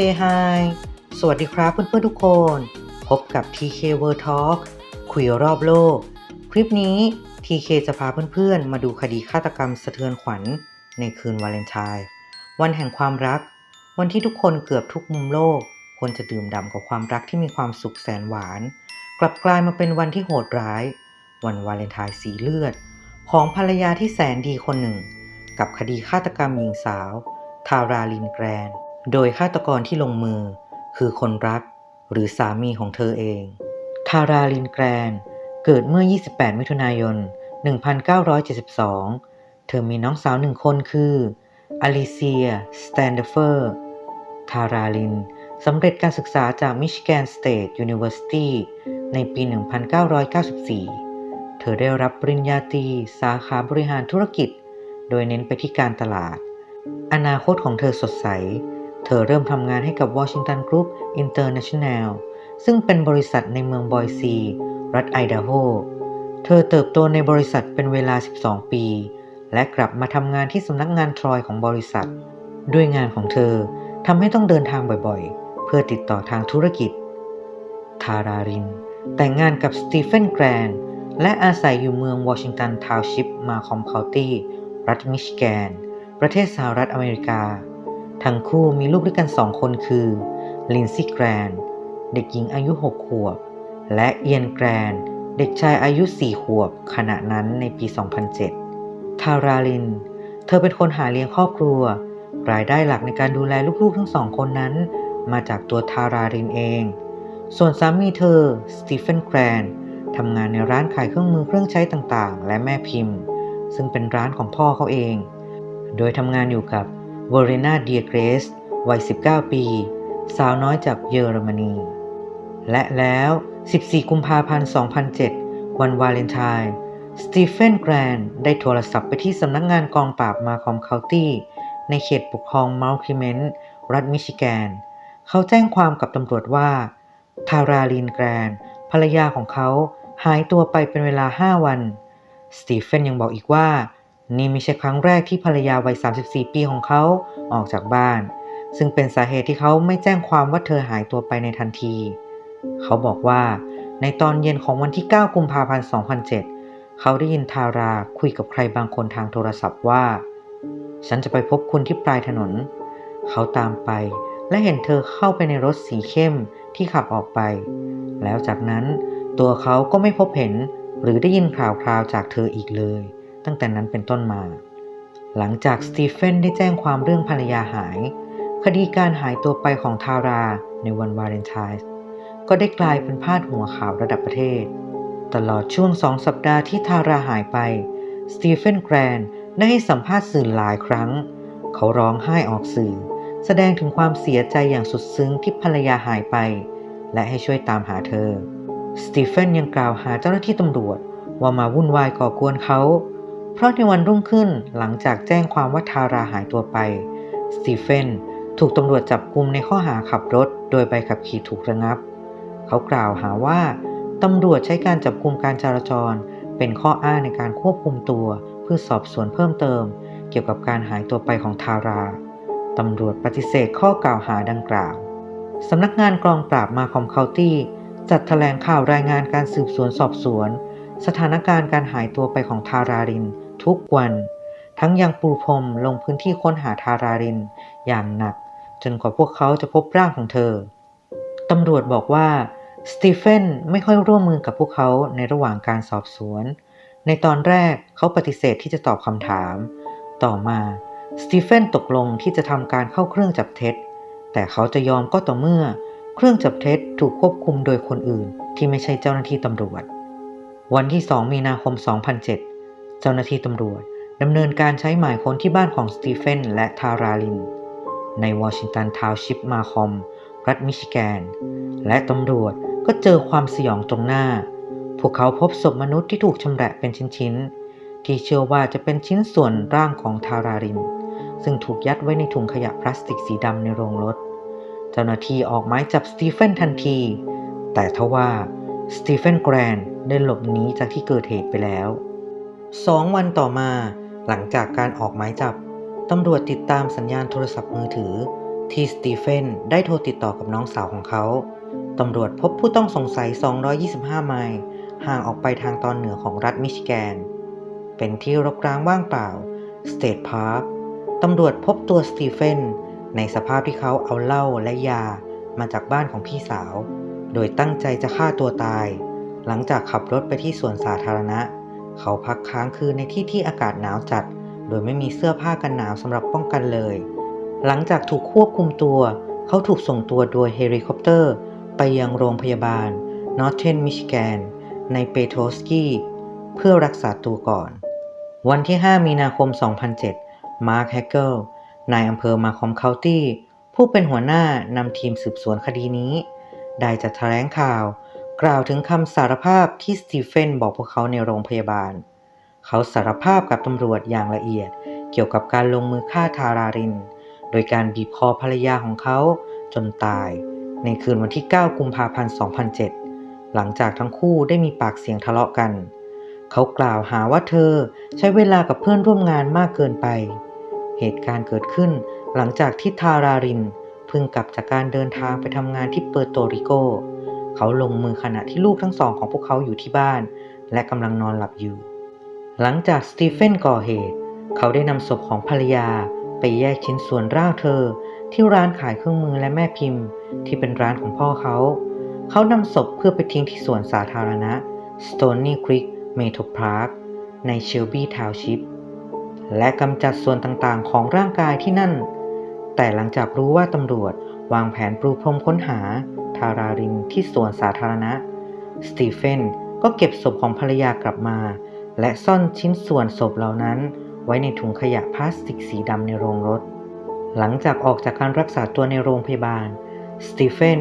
say hi สวัสดีครับเพื่อนๆทุกคน พบกับ TK World Talk คุยรอบโลก คลิปนี้ TK จะพาเพื่อนๆ มาดูคดีฆาตกรรมสะเทือนขวัญในคืนวาเลนไทน์วันแห่งความรัก วันที่ทุกคนเกือบทุกมุมโลกควรจะดื่มด่ำกับความรักที่มีความสุขแสนหวาน กลับกลายมาเป็นวันที่โหดร้าย วันวาเลนไทน์สีเลือด ของภรรยาที่แสนดีคนหนึ่ง กับคดีฆาตกรรมหญิงสาว ทาราลินแกรน โดยฆาตกรที่ลงมือคือคนรักหรือสามีของเธอเอง ทาราลินแกรน เกิดเมื่อ 28 มิถุนายน 1972 เธอมีน้องสาวหนึ่งคนคืออลิเซีย สแตนเดเฟอร์ ทาราลินสำเร็จการศึกษาจากมิชิแกนสเตทยูนิเวอร์ซิตี้ในปี 1994 เธอได้รับปริญญาตรีสาขาบริหารธุรกิจ โดยเน้นไปที่การตลาด อนาคตของเธอสดใส ธอเริ่มทำงานให้กับ Washington Group International ซึ่งเป็นบริษัทในเมืองบอยซี รัฐไอดาโฮ เธอเติบโตในบริษัทเป็นเวลา 12 ปี และกลับมาทำงานที่สำนักงานทรอยของบริษัท ด้วยงานของเธอทำให้ต้องเดินทางบ่อยๆ เพื่อติดต่อทางธุรกิจ ทาราริน แต่งงานกับสตีเฟนแกรนและอาศัยอยู่เมืองวอชิงตันทาวชิปมาคอมเคาน์ตี้รัฐมิชิแกน ประเทศสหรัฐอเมริกา ทั้งคู่มีลูกด้วยกันสองคนคือ ลินซี่แกรน เด็กหญิงอายุ 6 ขวบ และเอียนแกรน เด็กชายอายุ 4 ขวบ ขณะนั้นในปี 2007 ทาราลิน เธอเป็นคนหาเลี้ยงครอบครัว รายได้หลักในการดูแลลูกๆ ทั้งสองคนนั้น มาจากตัวทาราลินเอง ส่วนสามีเธอ สตีเฟนแกรนทำงานในร้านขายเครื่องมือเครื่องใช้ต่างๆ และแม่พิมพ์ ซึ่งเป็นร้านของพ่อเขาเอง โดยทำงานอยู่กับ วอร์เรนาเดียเกรสวัย 19 ปี สาวน้อยจากเยอรมนี และแล้ว 14 กุมภาพันธ์ 2007 วันวาเลนไทน์สตีเฟนแกรนได้โทรศัพท์ไปที่สำนักงานกองปราบมาคอมเคาน์ตี้ ในเขตปกครองมัลคิเมนต์รัฐมิชิแกน เขาแจ้งความกับตำรวจว่า ทาราลินแกรน ภรรยาของเขาหายตัวไปเป็นเวลา 5 วัน สตีเฟนยังบอกอีกว่า นี่ไม่ใช่ครั้งแรกที่ภรรยาวัย 34 ปีของเขาออกจากบ้าน ซึ่งเป็นสาเหตุที่เขาไม่แจ้งความว่าเธอหายตัวไปในทันที เขาบอกว่าในตอนเย็นของวันที่ 9 กุมภาพันธ์ 2007 เขาได้ยินทาราคุยกับใครบางคนทางโทรศัพท์ว่า ฉันจะไปพบคุณที่ปลายถนน เขาตามไปและเห็นเธอเข้าไปในรถสีเข้มที่ขับออกไป แล้วจากนั้นตัวเขาก็ไม่พบเห็นหรือได้ยินข่าวคราวจากเธออีกเลย ตั้งแต่นั้นเป็นต้นมา หลังจากสตีเฟนได้แจ้งความเรื่องภรรยาหาย คดีการหายตัวไปของทาราในวันวาเลนไทน์ก็ได้กลายเป็นพาดหัวข่าวระดับประเทศ ตลอดช่วงสองสัปดาห์ที่ทาราหายไป สตีเฟนแกรนได้ให้สัมภาษณ์สื่อหลายครั้ง เขาร้องไห้ออกสื่อ แสดงถึงความเสียใจอย่างสุดซึ้งที่ภรรยาหายไป และให้ช่วยตามหาเธอ สตีเฟนยังกล่าวหาเจ้าหน้าที่ตำรวจว่ามาวุ่นวายก่อกวนเขา เพราะในวันรุ่งขึ้นหลังจากแจ้งความว่าทาราหายตัวไป สตีเฟนถูกตำรวจจับกุมในข้อหาขับรถ โดยใบขับขี่ถูกระงับ เขากล่าวหาว่าตำรวจใช้การจับกุมการจราจร เป็นข้ออ้างในการควบคุมตัว เพื่อสอบสวนเพิ่มเติม เกี่ยวกับการหายตัวไปของทาราตำรวจปฏิเสธข้อกล่าวหาดังกล่าวสำนักงานกองปราบมาคอมเคาน์ตี้จัดแถลงข่าวรายงานการสืบสวนสอบสวน สถานการณ์การหายตัวไปของทาราริน ทุกวัน ทั้งยังปูพรมลงพื้นที่ค้นหาทารารินอย่างหนัก จนกว่าพวกเขาจะพบร่างของเธอ ตำรวจบอกว่าสตีเฟนไม่ค่อยร่วมมือกับพวกเขาในระหว่างการสอบสวน ในตอนแรกเขาปฏิเสธที่จะตอบคำถาม ต่อมาสตีเฟนตกลงที่จะทำการเข้าเครื่องจับเท็จ แต่เขาจะยอมก็ต่อเมื่อ เครื่องจับเท็จถูกควบคุมโดยคนอื่นที่ไม่ใช่เจ้าหน้าที่ตำรวจ วันที่ 2 มีนาคม 2007 เจ้าหน้าที่ตำรวจดำเนินการใช้หมายค้นที่บ้านของสตีเฟนและทาราลิน ในวอชิงตันทาวชิปมาคอม รัฐมิชิแกน และตำรวจก็เจอความสยองตรงหน้า พวกเขาพบศพมนุษย์ที่ถูกชำแหละเป็นชิ้นๆ ที่เชื่อว่าจะเป็นชิ้นส่วนร่างของทาราริน ซึ่งถูกยัดไว้ในถุงขยะพลาสติกสีดำในโรงรถ เจ้าหน้าที่ออกหมายจับสตีเฟนทันที แต่ทว่าสตีเฟนแกรนได้หลบหนีจากที่เกิดเหตุไปแล้ว สองวันต่อมาหลังจากการออกหมายจับ ตำรวจติดตามสัญญาณโทรศัพท์มือถือ ที่สตีเฟนได้โทรติดต่อกับน้องสาวของเขา ตำรวจพบผู้ต้องสงสัย 225 ไมล์ห่างออกไปทางตอนเหนือของรัฐมิชิแกน เป็นที่รกร้างว่างเปล่า สเตทพาร์คตำรวจพบตัวสตีเฟนในสภาพที่เขาเอาเหล้าและยามาจากบ้านของพี่สาว โดยตั้งใจจะฆ่าตัวตาย หลังจากขับรถไปที่สวนสาธารณะ เขาพักค้างคืนในที่ที่อากาศหนาวจัด โดยไม่มีเสื้อผ้ากันหนาวสำหรับป้องกันเลย หลังจากถูกควบคุมตัว เขาถูกส่งตัวโดยเฮลิคอปเตอร์ ไปยังโรงพยาบาล Northern Michigan ในเปโทสกี้เพื่อรักษาตัวก่อน วันที่ 5 มีนาคม 2007 มาร์คแฮกเกิลนายอำเภอมาคอมเคานตี้ผู้เป็นหัวหน้านำทีมสืบสวนคดีนี้ ได้จัดแถลงข่าว กล่าวถึงคำสารภาพที่สตีเฟนบอกพวกเขาในโรงพยาบาล เขาสารภาพกับตำรวจอย่างละเอียดเกี่ยวกับการลงมือฆ่าทาราริน โดยการบีบคอภรรยาของเขาจนตาย ในคืนวันที่ 9 กุมภาพันธ์ 2007 หลังจากทั้งคู่ได้มีปากเสียงทะเลาะกัน เขากล่าวหาว่าเธอใช้เวลากับเพื่อนร่วมงานมากเกินไป เหตุการณ์เกิดขึ้นหลังจากที่ทารารินเพิ่งกลับจากการเดินทางไปทำงานที่เปอร์โตริโก เขาลงมือขณะที่ลูกทั้งสองของพวกเขาอยู่ที่บ้าน และกำลังนอนหลับอยู่ หลังจากสตีเฟนก่อเหตุ เขาได้นำศพของภรรยา ไปแยกชิ้นส่วนร่างเธอ ที่ร้านขายเครื่องมือและแม่พิมพ์ ที่เป็นร้านของพ่อเขา เขานำศพเพื่อไปทิ้งที่สวนสาธารณะ Stony Creek Meadow Park ในเชลบีทาวชิพและกำจัดส่วนต่างๆ ของร่างกายที่นั่น แต่หลังจากรู้ว่าตำรวจวางแผนปรูพรมค้นหา ทารารินที่สวนสาธารณะ สตีเฟนก็เก็บศพของภรรยากลับมา และซ่อนชิ้นส่วนศพเหล่านั้น ไว้ในถุงขยะพลาสติกสีดำในโรงรถ หลังจากออกจากการรักษาตัวในโรงพยาบาล สตีเฟน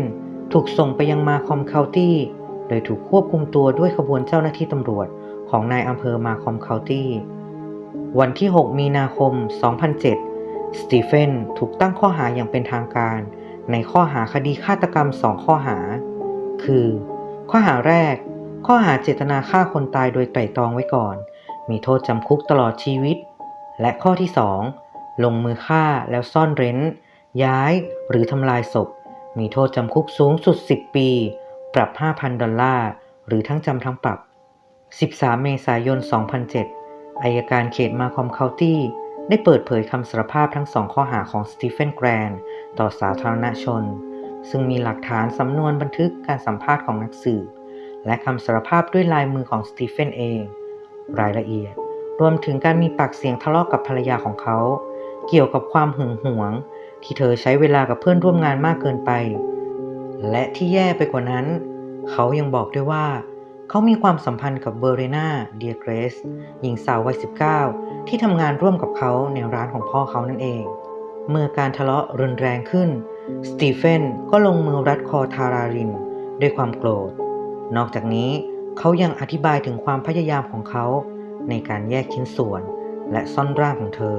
ถูกส่งไปยังมาคอมเคานตี้ โดยถูกควบคุมตัวด้วยขบวนเจ้าหน้าที่ตำรวจของนายอำเภอมาคอมเคานตี้ วันที่ 6 มีนาคม 2007 สตีเฟนถูกตั้งข้อหาอย่างเป็นทางการ ในข้อหาคดีฆาตกรรม 2 ข้อหา คือ ข้อหาแรก ข้อหาเจตนาฆ่าคนตายโดยไตร่ตรองไว้ก่อน มีโทษจำคุกตลอดชีวิต และข้อที่ 2 ลงมือฆ่าแล้วซ่อนเร้น ย้ายหรือทำลายศพ มีโทษจำคุกสูงสุด 10 ปี ปรับ 5,000 ดอลลาร์ หรือทั้งจำทั้งปรับ 13 เมษายน 2007 อายการเขตมาคอมเคานตี้ ได้เปิดเผยคำสารภาพทั้งสองข้อหาของสตีเฟนแกรนต่อสาธารณชน ซึ่งมีหลักฐานสำนวนบันทึกการสัมภาษณ์ของนักสืบและคำสารภาพด้วยลายมือของสตีเฟนเอง รายละเอียด รวมถึงการมีปากเสียงทะเลาะกกับภรรยาของเขา เกี่ยวกับความหึงหวง ที่เธอใช้เวลากับเพื่อนร่วมงานมากเกินไป และที่แย่ไปกว่านั้น เขายังบอกด้วยว่า เขามีความสัมพันธ์กับเบอร์เรนาเดียเกรส หญิงสาววัย 19 ที่ทำงานร่วมกับเขาในร้านของพ่อเขานั่นเอง เมื่อการทะเลาะรุนแรงขึ้น สตีเฟนก็ลงมือรัดคอทาราริน ด้วยความโกรธ นอกจากนี้เขายังอธิบายถึงความพยายามของเขา ในการแยกชิ้นส่วน และซ่อนร่างของเธอ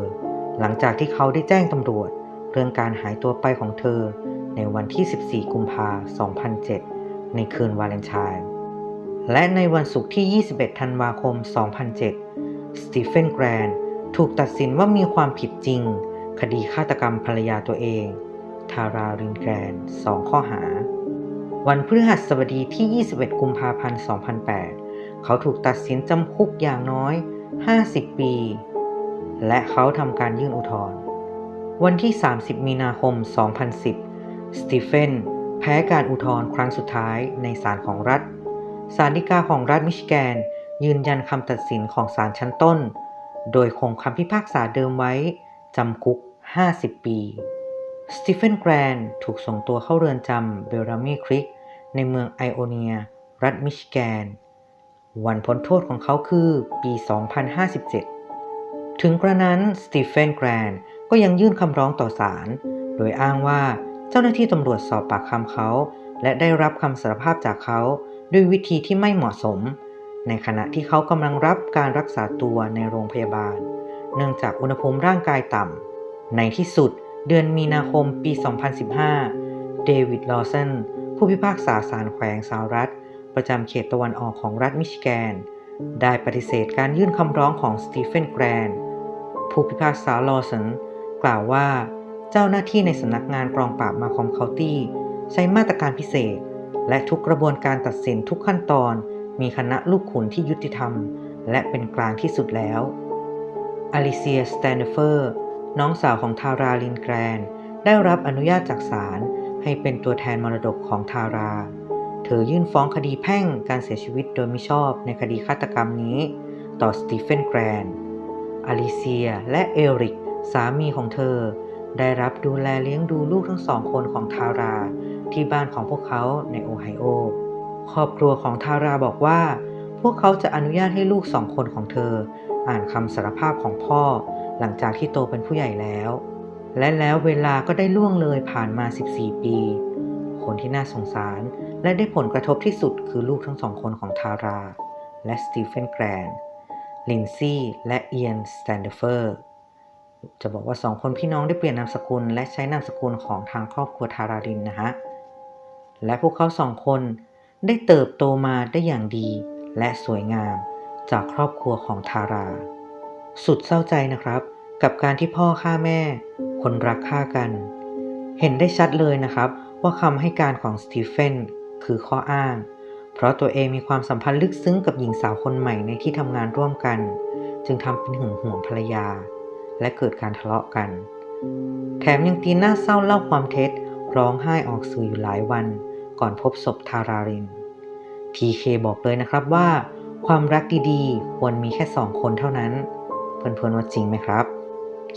หลังจากที่เขาได้แจ้งตำรวจ เรื่องการหายตัวไปของเธอ ในวันที่ 14 กุมภาพันธ์ 2007 ในคืนวาเลนไทน์ และในวันศุกร์ที่ 21 ธันวาคม 2007 สตีเฟนแกรนถูกตัดสินว่ามีความผิดจริง คดีฆาตกรรมภรรยาตัวเอง ทารารินแกรนสองข้อหา วันพฤหัสบดีที่ 21 กุมภาพันธ์ 2008 เขาถูกตัดสินจำคุกอย่างน้อย 50 ปี และเขาทำการยื่นอุทธรณ์ วันที่ 30 มีนาคม 2010 สตีเฟนแพ้การอุทธรณ์ครั้งสุดท้ายในศาลของรัฐ ศาลฎีกาของรัฐมิชิแกน ยืนยันคำตัดสินของศาลชั้นต้น โดยคงคำพิพากษาเดิมไว้ จำคุก 50 ปี สตีเฟนแกรนถูกส่งตัวเข้าเรือนจำเบลรามีคริก ในเมืองไอโอเนีย รัฐมิชิแกน วันพ้นโทษของเขาคือปี 2057 ถึงกระนั้นสตีเฟนแกรนก็ยังยื่นคำร้องต่อศาล โดยอ้างว่าเจ้าหน้าที่ตำรวจสอบปากคำเขา และได้รับคำสารภาพจากเขา ด้วยวิธีที่ไม่เหมาะสม ในขณะที่เขากำลังรับการรักษาตัวในโรงพยาบาล เนื่องจากอุณหภูมิร่างกายต่ำ ในที่สุดเดือนมีนาคมปี 2015 เดวิด ลอสัน ผู้พิพากษาศาลแขวงสหรัฐ ประจำเขตตะวันออกของรัฐมิชิแกน ได้ปฏิเสธการยื่นคำร้องของสตีเฟนแกรน ผู้พิพากษาลอสันกล่าวว่า เจ้าหน้าที่ในสำนักงานกรองปราบมาคอมเคานตี้ใช้มาตรการพิเศษ และทุกกระบวนการตัดสินทุกขั้นตอน มีคณะลูกขุนที่ยุติธรรม และเป็นกลางที่สุดแล้วอลิเซียสแตนเดเฟอร์ น้องสาวของทาราลินแกรน ได้รับอนุญาตจากศาลให้เป็นตัวแทนมรดกของทารา เธอยื่นฟ้องคดีแพ่งการเสียชีวิตโดยมิชอบในคดีฆาตกรรมนี้ ต่อสตีเฟนแกรนอลิเซียและเอริก สามีของเธอ ได้รับดูแลเลี้ยงดูลูกทั้งสองคนของทารา ที่บ้านของพวกเขาในโอไฮโอ ครอบครัวของทาราบอกว่า พวกเขาจะอนุญาตให้ลูกสองคนของเธอ อ่านคำสารภาพของพ่อ หลังจากที่โตเป็นผู้ใหญ่แล้ว และแล้วเวลาก็ได้ล่วงเลยผ่านมา 14 ปี คนที่น่าสงสารและได้ผลกระทบที่สุดคือลูกทั้งสองคนของทารา และสตีเฟนแกรนลินซี่และเอียนสแตนเดอร์เฟอร์จะบอกว่าสองคนพี่น้องได้เปลี่ยนนามสกุล และใช้นามสกุลของทางครอบครัวทาราลินนะฮะ และพวกเขาสองคนได้เติบโตมาได้อย่างดีและสวยงามจากครอบครัวของทารา สุดเศร้าใจนะครับ กับการที่พ่อฆ่าแม่ คนรักฆ่ากัน เห็นได้ชัดเลยนะครับว่าคำให้การของสตีเฟนคือข้ออ้าง เพราะตัวเองมีความสัมพันธ์ลึกซึ้งกับหญิงสาวคนใหม่ในที่ทำงานร่วมกัน จึงทำเป็นหึงหวงภรรยา และเกิดการทะเลาะกัน แถมยังตีหน้าเศร้าเล่าความเท็จร้องไห้ออกสื่ออยู่หลายวัน ก่อนพบศพทาราริน ทีเคบอกเลยนะครับว่า ความรักดีๆ ควรมีแค่สองคนเท่านั้น เพื่อนๆว่าจริงไหมครับ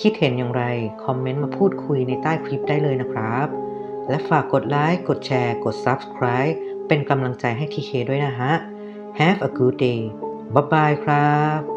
คิดเห็นอย่างไร คอมเมนต์มาพูดคุยในใต้คลิปได้เลยนะครับ และฝากกดไลค์ กดแชร์ กด Subscribe เป็นกำลังใจให้ทีเคด้วยนะฮะ Have a good day บ๊ายบายครับ